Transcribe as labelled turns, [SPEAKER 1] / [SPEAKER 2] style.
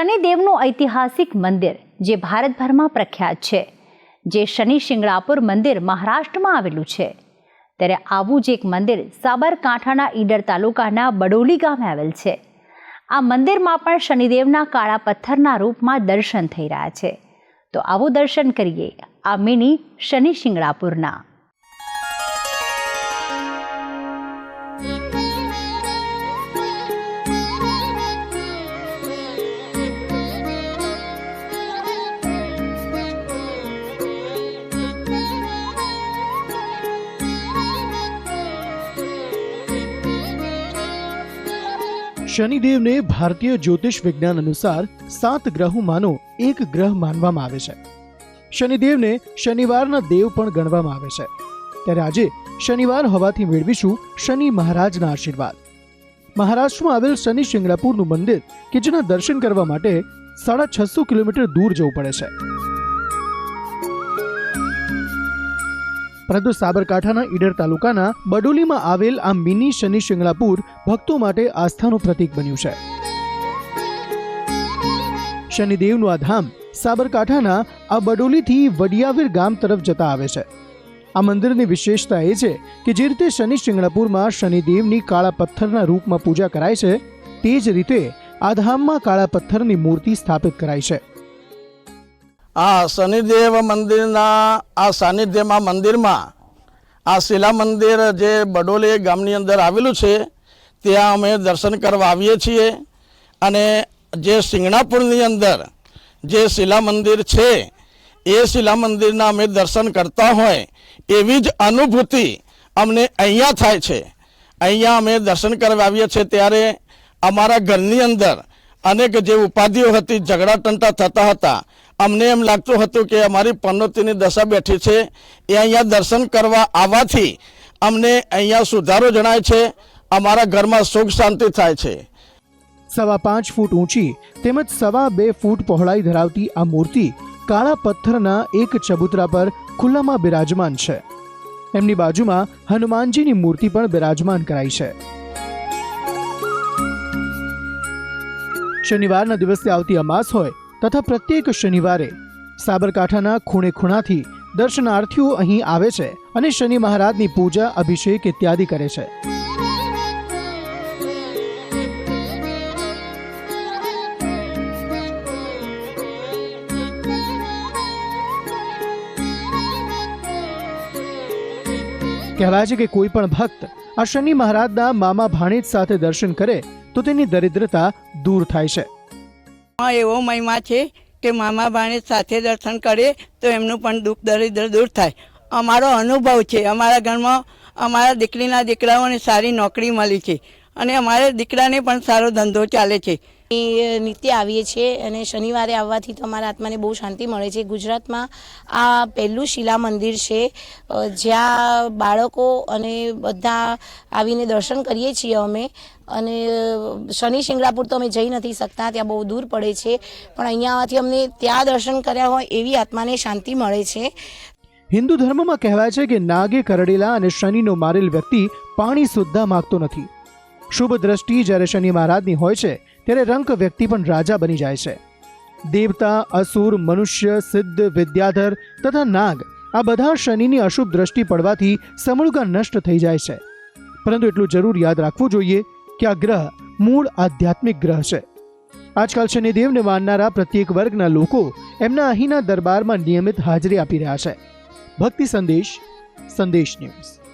[SPEAKER 1] શનિદેવનું ઐતિહાસિક મંદિર, જે ભારતભરમાં પ્રખ્યાત છે, જે શનિ શિંગળાપુર મંદિર મહારાષ્ટ્રમાં આવેલું છે. ત્યારે આવું જ એક મંદિર સાબરકાંઠાના ઈડર તાલુકાના બડોલી ગામે આવેલ છે. આ મંદિરમાં પણ શનિદેવના કાળા પથ્થરના રૂપમાં દર્શન થઈ રહ્યા છે. તો આવું દર્શન કરીએ આ મિની શનિ શિંગણાપુરના
[SPEAKER 2] શનિદેવને ભારતીય જ્યોતિષ વિજ્ઞાન અનુસાર સાત ગ્રહોમાંનો એક ગ્રહ માનવામાં આવે છે. શનિદેવને શનિવારના દેવ પણ ગણવામાં આવે છે. ત્યારે આજે શનિવાર હોવાથી મેળવીશું શનિ મહારાજના આશીર્વાદ. મહારાષ્ટ્રમાં આવેલ શનિ શિંગણાપુરનું મંદિર કે જેના દર્શન કરવા માટે સાડા છસો કિલોમીટર દૂર જવું પડે છે. પરંતુ સાબરકાંઠાના ઈડર તાલુકાના બડોલીમાં આવેલ આ મિની શનિ શિંગણાપુર ભક્તો માટે આસ્થાનું પ્રતીક બન્યું છે. શનિદેવનું આ ધામ સાબરકાંઠાના આ બડોલીથી વડિયાવીર ગામ તરફ જતા આવે છે. આ મંદિરની વિશેષતા એ છે કે જે રીતે શનિ શિંગણાપુરમાં શનિદેવની કાળા પથ્થરના રૂપમાં પૂજા કરાય છે, તે જ રીતે આ ધામમાં કાળા પથ્થરની મૂર્તિ સ્થાપિત કરાઈ છે.
[SPEAKER 3] આ શનિદેવ મંદિરના, આ સાનિધ્યમાં મંદિરમાં, આ શિલા મંદિર જે બડોલી ગામની અંદર આવેલું છે, ત્યાં અમે દર્શન કરવા આવીએ છીએ. અને જે સિંગણાપુરની અંદર જે શિલા મંદિર છે, એ શિલા મંદિરના અમે દર્શન કરતા હોય એવી જ અનુભૂતિ અમને અહીંયા થાય છે. અહીંયા અમે દર્શન કરવા આવીએ છીએ ત્યારે અમારા ઘરની અંદર અનેક જે ઉપાધિઓ હતી ઝઘડા ટંટા થતા હતા અમને એમ લાગતું હતું કે અમારી પનોતીની દશા બેઠી છે, એ અહીંયા દર્શન કરવા આવવાથી અમને અહીંયા સુધારો જણાય છે, અમારા ઘરમાં સુખ શાંતિ થાય છે.
[SPEAKER 2] સવા પાંચ ફૂટ ઊંચી તેમજ સવા બે ફૂટ પહોળાઈ ધરાવતી આ મૂર્તિ કાળા પથ્થરના એક ચબૂતરા પર ખુલ્લામાં બિરાજમાન છે. એમની બાજુમાં હનુમાનજીની મૂર્તિ પણ બિરાજમાન કરાઈ છે. શનિવારના દિવસે આવતી અમાસ હોય તથા પ્રત્યેક શનિવારે સાબરકાંઠાના ખૂણે ખૂણાથી દર્શનાર્થીઓ અહીં આવે છે અને શનિ મહારાજની પૂજા, અભિષેક ઇત્યાદિ કરે છે. કહેવાય છે કે કોઈ પણ ભક્ત આ શનિ મહારાજના મામા ભાણેજ સાથે દર્શન કરે તો તેની દરિદ્રતા દૂર થાય છે.
[SPEAKER 4] એવો મહિમા છે કે મામા ભાણે સાથે દર્શન કરે તો એમનું પણ દુઃખ દરિદ્ર દૂર થાય. અમારો અનુભવ છે, અમારા ઘરમાં અમારા દીકરીના દીકરાઓને સારી નોકરી મળી છે. અને અમારા દીકરાને પણ સારો ધંધો ચાલે છે.
[SPEAKER 5] એ નિત્ય આવીએ છીએ અને શનિવારે આવવાથી તો અમારા આત્માને બહુ શાંતિ મળે છે. ગુજરાતમાં આ પહેલું શિલા મંદિર છે જ્યાં બાળકો અને બધા આવીને દર્શન કરીએ છીએ અમે. અને શનિ શિંગડાપુર તો અમે જઈ નથી શકતા ત્યાં બહુ દૂર પડે છે. પણ અહીંયા આવવાથી અમને ત્યાં દર્શન કર્યા હોય એવી આત્માને શાંતિ મળે છે.
[SPEAKER 2] હિન્દુ ધર્મમાં કહેવાય છે કે નાગે કરડેલા અને શનિનો મારેલ વ્યક્તિ પાણી સુદ્ધા માગતો નથી. શુભ દ્રષ્ટિ જ્યારે શનિ મહારાજની હોય છે, ત્યારે રંક વ્યક્તિ પણ રાજા બની જાય છે. દેવતા, અસુર, મનુષ્ય, સિદ્ધ, વિદ્યાધર તથા નાગ આ બધા શનિની અશુભ દ્રષ્ટિ પડવાથી સમૂળગા નષ્ટ થઈ જાય છે. પરંતુ એટલું જરૂર યાદ રાખવું જોઈએ કે આ ગ્રહ મૂળ આધ્યાત્મિક ગ્રહ છે. આજકાલ શનિદેવને માનનારા પ્રત્યેક વર્ગના લોકો એમના અહીંના દરબારમાં નિયમિત હાજરી આપી રહ્યા છે. ભક્તિ સંદેશ સંદેશ ન્યૂઝ.